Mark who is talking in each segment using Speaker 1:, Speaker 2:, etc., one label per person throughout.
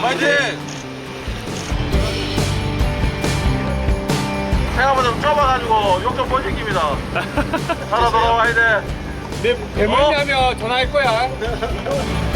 Speaker 1: 파이팅! 생각보다 좀 좁아가지고 욕좀 보시킵니다. 살아 돌아와야 돼.
Speaker 2: 내 배멀미하면 전화할 거야.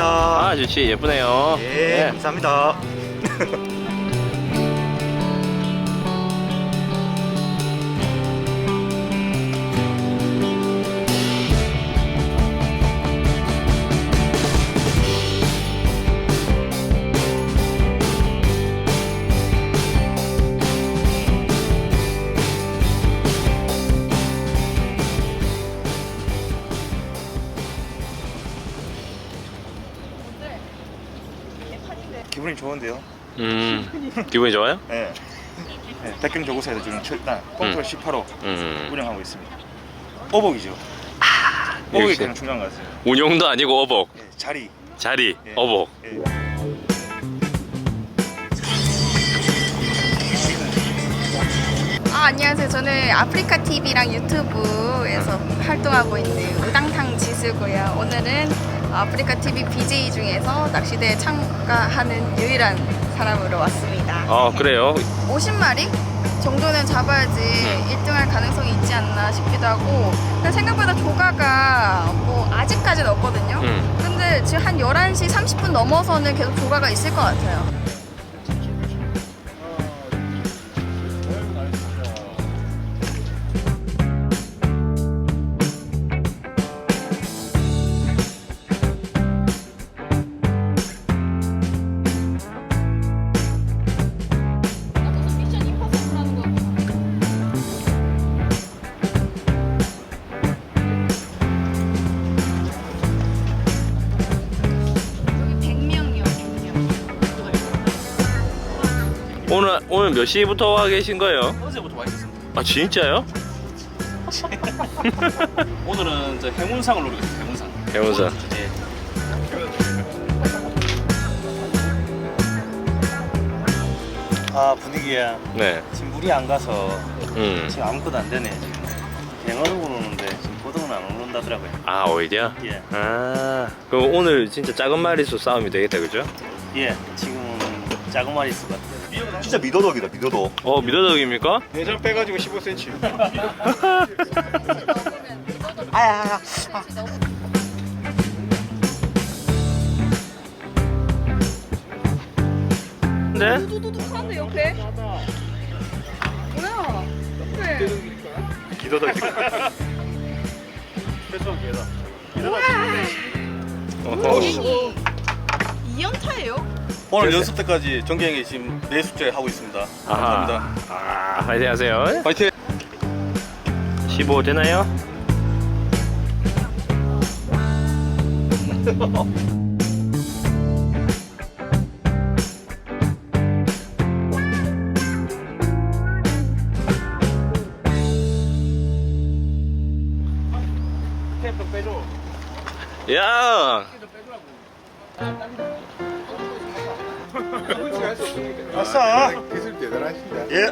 Speaker 3: 지칩니다.
Speaker 4: 아, 좋지. 예쁘네요.
Speaker 3: 예,
Speaker 4: 네.
Speaker 3: 감사합니다. 기분이 좋은데요?
Speaker 4: 음, 기분이 좋아요?
Speaker 3: 네. 네 백경 조구사에서 지금 철단 꽁트로 18호
Speaker 4: 음.
Speaker 3: 운영하고 있습니다. 오복이죠. 오복이
Speaker 4: 역시.
Speaker 3: 가장 중요한 것 같아요.
Speaker 4: 운용도 아니고 어복.
Speaker 3: 예, 자리.
Speaker 4: 자리,
Speaker 3: 예.
Speaker 4: 어복.
Speaker 3: 예.
Speaker 5: 아, 안녕하세요. 저는 아프리카 TV랑 유튜브에서 활동하고 있는 우당탕 지수고요. 오늘은 아프리카 TV BJ 중에서 낚시대에 참가하는 유일한 사람으로 왔습니다.
Speaker 4: 아, 그래요?
Speaker 5: 50마리 정도는 잡아야지 1등할 가능성이 있지 않나 싶기도 하고 근데 생각보다 조가가 뭐 아직까지는 없거든요.
Speaker 4: 음.
Speaker 5: 근데 지금 한 11시 30분 넘어서는 계속 조가가 있을 것 같아요.
Speaker 4: 오늘, 오늘 몇 시부터 와 계신 거예요?
Speaker 1: 어제부터 와 있었습니다
Speaker 4: 아, 진짜요?
Speaker 1: 오늘은 저 해문상을 노리겠습니다 해문상
Speaker 4: 해문상.
Speaker 1: 예.
Speaker 3: 아 분위기야.
Speaker 4: 네.
Speaker 3: 지금 물이 안 가서
Speaker 4: 음.
Speaker 3: 지금 아무것도 안 되네. 뱅어는 오는데 지금 보통은 안 오는다더라고요.
Speaker 4: 아, 오히려?
Speaker 3: 예.
Speaker 4: 아, 그럼 오늘 진짜 작은 마리수 싸움이 되겠다, 그죠?
Speaker 3: 예. 지금은 작은 말이 있을 것 같아요. 진짜 미더덕이다 미더덕.
Speaker 4: 어, 미더덕입니까?
Speaker 2: 내장 빼가지고 15cm.
Speaker 3: 아야야.
Speaker 4: 네?
Speaker 5: 두두둑 하는데 옆에? 뭐야? 옆에.
Speaker 3: 미더덕이.
Speaker 4: 어허.
Speaker 5: 이 2연타예요?
Speaker 1: 오늘 연습 때까지 정경이 지금 네 숙제 하고 있습니다. 감사합니다
Speaker 4: 아, 파이팅 하세요.
Speaker 1: 파이팅
Speaker 4: 15 되나요?
Speaker 2: 템 좀 빼줘.
Speaker 4: 야!
Speaker 3: 아싸.
Speaker 2: 기술 대단하신다.
Speaker 3: 예.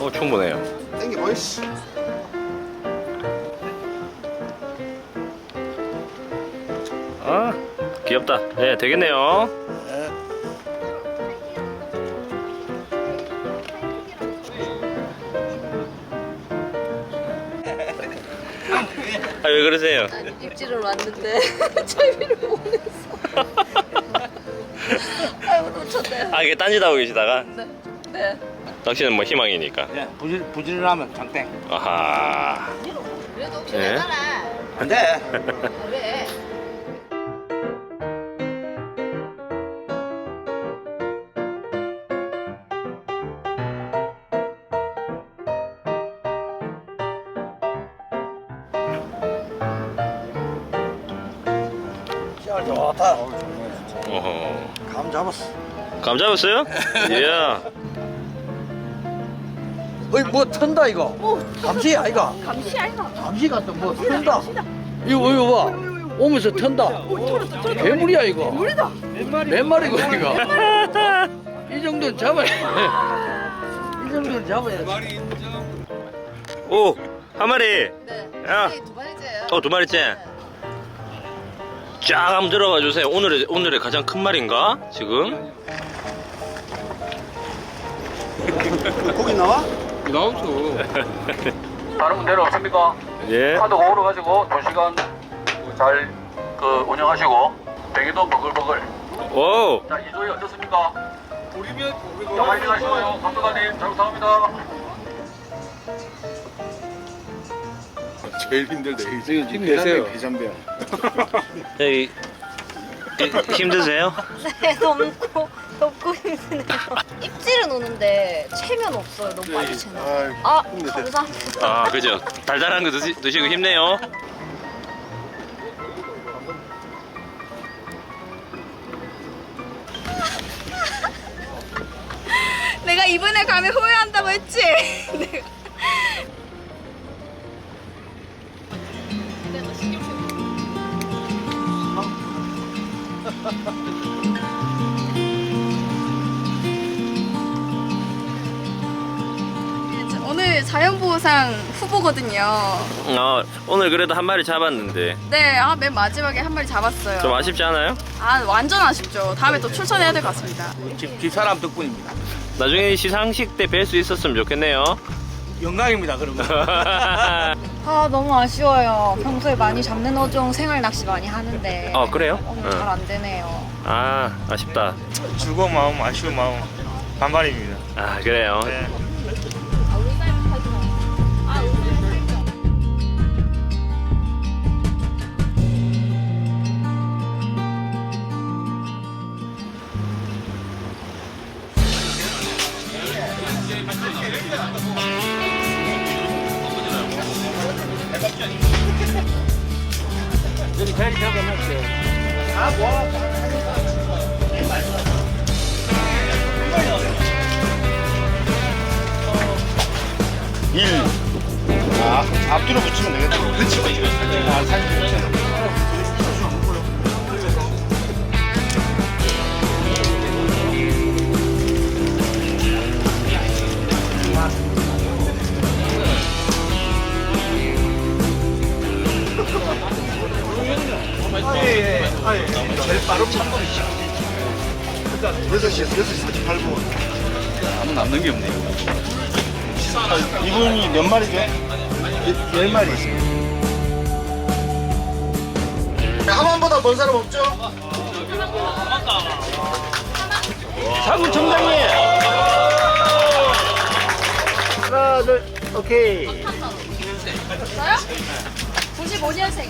Speaker 4: 어, 충분해요.
Speaker 2: 땡기 보이씨.
Speaker 4: 아, 귀엽다. 네, 되겠네요. 아, 왜 그러세요?
Speaker 6: 입질을 왔는데 채비를 못 냈어. 아이고 놓쳤네.
Speaker 4: 아 이게 딴짓하고 계시다가
Speaker 6: 네. 네.
Speaker 4: 당신은 뭐 희망이니까
Speaker 2: 예, 부질 부질하면 장땡.
Speaker 4: 아하
Speaker 6: 그래도 혹시
Speaker 4: 네.
Speaker 2: 안 돼.
Speaker 6: 왜?
Speaker 2: 잡았어.
Speaker 4: 감 잡았어요? 예
Speaker 7: 어이 뭐 턴다 이거. 감시야 이거
Speaker 5: 감시 아이가.
Speaker 7: 감시가 또뭐 턴다 이거 이거 봐. 오면서 턴다. 괴물이야 이거.
Speaker 5: 우리다.
Speaker 7: 몇 마리고 이거. 이 정도는 잡아야 이 정도는 잡아야
Speaker 4: 오 한 마리.
Speaker 6: 네.
Speaker 4: 야.
Speaker 6: 두 마리째예요.
Speaker 4: 어 두 마리째 쫙 한번 들어가 주세요. 오늘의 오늘의 가장 큰 말인가? 지금?
Speaker 2: 고기 나와?
Speaker 1: 다른 분 내려 없습니까?
Speaker 4: 예.
Speaker 1: 카드 공으로 가지고 2시간 잘 그 운영하시고 뱅이도 버글버글
Speaker 4: 오.
Speaker 1: 자 이조이 어떻습니까? 우리면 자 화이팅 하시고요. 감독관님 잘 부탁합니다
Speaker 2: 제일 힘들대.
Speaker 7: 힘내세요.
Speaker 2: 비잔배.
Speaker 4: 여기 그, 힘드세요?
Speaker 6: 네, 덥고 덥고 힘드네요. 입질은 오는데 체면 없어요. 너무 빨리 채나.
Speaker 2: 아이,
Speaker 6: 아,
Speaker 2: 힘내세요.
Speaker 6: 감사합니다.
Speaker 4: 아 그죠 달달한 거 드시, 드시고 힘내요
Speaker 5: 내가 이번에 가면 후회한다고 했지. 내가. 자연보호상 후보거든요.
Speaker 4: 어, 오늘 그래도 한 마리 잡았는데
Speaker 5: 네, 아, 맨 마지막에 한 마리 잡았어요.
Speaker 4: 좀 아쉽지 않아요?
Speaker 5: 아, 완전 아쉽죠. 다음에 또 출전해야 될 것 같습니다.
Speaker 7: 뒷사람 덕분입니다
Speaker 4: 나중에 시상식 때 뵐 수 있었으면 좋겠네요
Speaker 7: 영광입니다 그러면
Speaker 6: 아, 너무 아쉬워요. 평소에 많이 잡는 어종 생활 낚시 많이 하는데
Speaker 4: 아 그래요?
Speaker 6: 오늘
Speaker 4: 응.
Speaker 6: 잘안 되네요.
Speaker 4: 아 아쉽다
Speaker 8: 즐거운 마음, 아쉬운 마음 반반입니다.
Speaker 4: 아 그래요
Speaker 8: 네.
Speaker 2: 일. 아, 앞뒤로 붙이면 되겠다. 그렇지. 아, 사진 붙여. 제일 빠른 방법이 그러니까 6시, 6시 48분. 아무 남는 게 없네요. 이분이 몇 마리죠? 열- 열 마리 있습니다. 하만보다 먼 사람 없죠?
Speaker 3: 사군 청장님 하나 둘 오케이
Speaker 5: 저요? 95년생.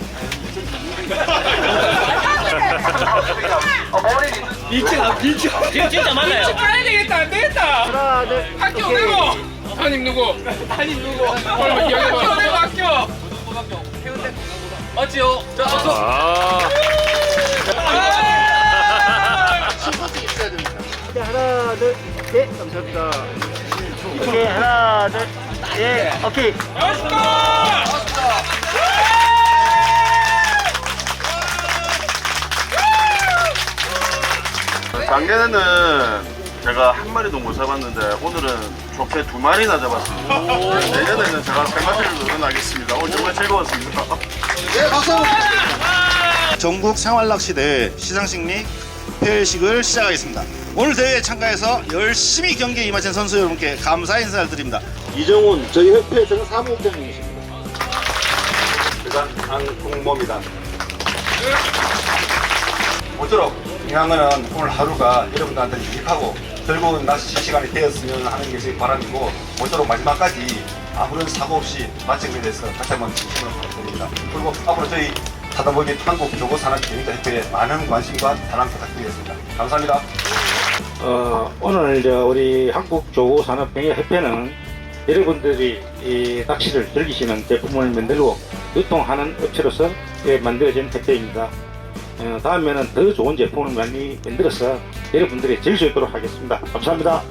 Speaker 4: 진짜 진짜 맞나요?
Speaker 7: 가야 되겠다 안 되겠다
Speaker 3: 하나 둘
Speaker 7: 학교 누구 한임 누구 한임 누구 학교 내고 학교 맞지요 자 어서
Speaker 4: 아
Speaker 3: 네, 하나 둘 네 감사합니다 오케이 하나 둘 예 오케이
Speaker 1: 작년에는 제가 한 마리도 못 잡았는데 오늘은 좋게 두 마리나 잡았습니다 내년에는 제가 세 마리를 도전하겠습니다 오늘 정말 즐거웠습니다
Speaker 2: 네, 박수. 전국 생활낚시대회 시상식 및 폐회식을 시작하겠습니다. 오늘 대회에 참가해서 열심히 경기에 임하신 선수 여러분께 감사 인사를 드립니다. 이정훈 저희 협회 전 사무국장님이십니다. 일단 안 공모입니다.
Speaker 9: 모쪼록 거는 오늘 하루가 여러분들한테 유익하고 즐거운 낚시 시간이 되었으면 하는 것이 바람이고 모쪼록 마지막까지 아무런 사고 없이 마치게 돼서 다시 한번 진심으로 부탁드립니다. 그리고 앞으로 저희 타다보기 한국 조고산업교육협회에 많은 관심과 사랑 부탁드리겠습니다. 감사합니다.
Speaker 10: 어, 오늘 저 우리 한국조고산업협회는 여러분들이 이 낚시를 즐기시는 제품을 만들고 유통하는 업체로서 예, 만들어진 협회입니다. 어, 다음에는 더 좋은 제품을 많이 만들어서 여러분들이 즐길 수 있도록 하겠습니다. 감사합니다.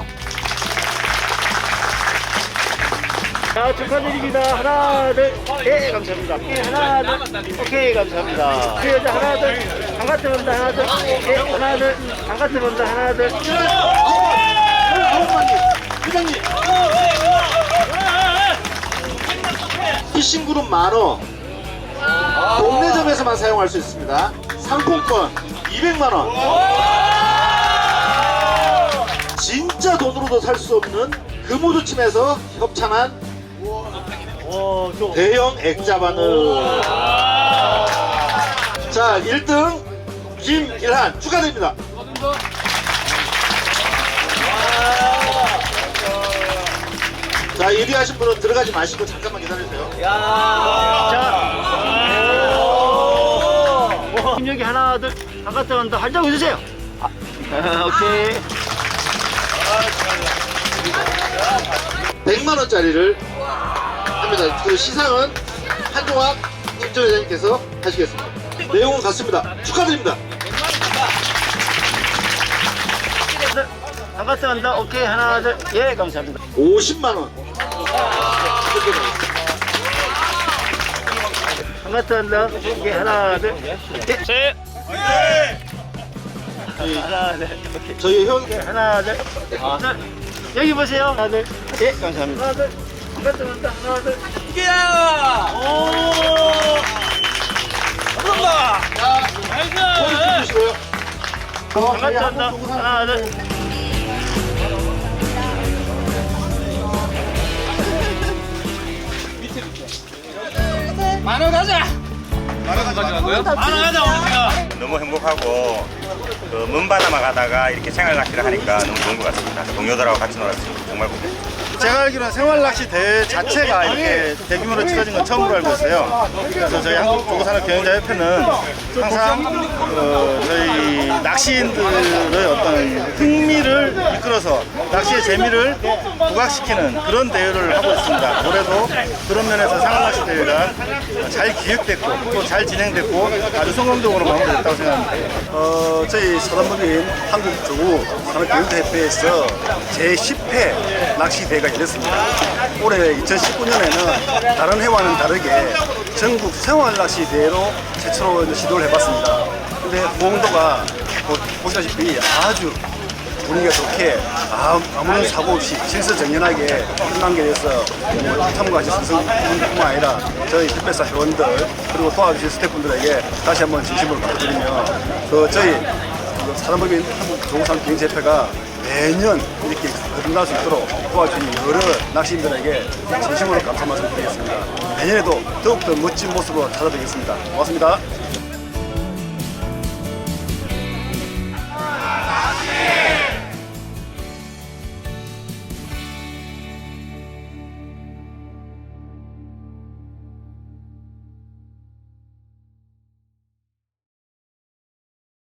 Speaker 3: 자, 축하드립니다. 하나, 둘, 예, 감사합니다. 예, 하나, 둘, 오케이, 감사합니다. 그 여자 하나, 둘, 반갑게 본다, 하나, 둘, 예, 하나, 둘, 반갑게 본다, 하나, 둘.
Speaker 2: 회장님. 피싱그룹 만원. 동네점에서만 사용할 수 있습니다. 상품권 200만 원. 진짜 돈으로도 살 수 없는 금우두침에서 협찬한 대형 액자 바늘. 자, 1등 김일한 축하드립니다. 자, 1위 하신 분은 들어가지 마시고 잠깐만 기다리세요.
Speaker 3: 김여기 하나, 둘, 반갑게 본다. 한장 웃으세요. 아, 오케이.
Speaker 2: 100만 원짜리를 합니다. 그 시상은 한종학 임조 회장님께서 하시겠습니다. 내용은 같습니다. 축하드립니다.
Speaker 3: 반갑게 본다. 오케이, 하나, 둘, 예, 감사합니다.
Speaker 2: 50만 원.
Speaker 3: 반갑게 본다. 오케이, 하나, 둘, 예.
Speaker 4: 셋.
Speaker 3: 하나, 둘, 오케이.
Speaker 2: 저희 현
Speaker 3: 하나, 둘, 둘. 여기 보세요. 하나, 둘. 예, 감사합니다. 하나, 둘. 반갑게 본다. 하나, 둘.
Speaker 2: 소리 주시고요. 어, 저 희
Speaker 3: 반갑게 본다.
Speaker 2: 한국 조고산업
Speaker 3: 하나, 둘.
Speaker 8: 너무 행복하고 그 먼 바다만 가다가 이렇게 생활 낚시를 하니까 너무 좋은 것 같습니다. 동료들하고 같이 놀았을 때 정말 고맙습니다.
Speaker 2: 제가 알기로는 생활낚시 대회 자체가 이렇게 대규모로 치러진 건 처음으로 알고 있어요. 그래서 저희 한국조고산업경영자협회는 항상 어, 저희 낚시인들의 어떤 흥미를 이끌어서 낚시의 재미를 부각시키는 그런 대회를 하고 있습니다. 올해도 그런 면에서 생활낚시 대회가 잘 기획됐고 또 잘 진행됐고 아주 성공적으로 마무리됐다고 생각합니다.
Speaker 9: 어, 저희 사단법인 한국조구 산업교육대회에서 제10회 낚시 대회 가 열렸습니다. 올해 2019년에는 다른 해와는 다르게 전국 생활낚시 대회로 최초로 이제 시도를 해봤습니다. 근데 호응도가 보- 보시다시피 아주 분위기가 좋게 아, 아무런 사고 없이 질서정연하게 끝난 게 돼서 참가하신 선수분뿐만 아니라 저희 특별사 회원들 그리고 도와주신 스태프분들에게 다시 한번 진심으로 감사드리며 그 저희 그 사단법인 한국조우산비행제협회가 매년 이렇게 거듭날 수 있도록 도와주는 여러 낚시인들에게 진심으로 감사 말씀드리겠습니다. 내년에도 더욱더 멋진 모습으로 찾아뵙겠습니다. 고맙습니다.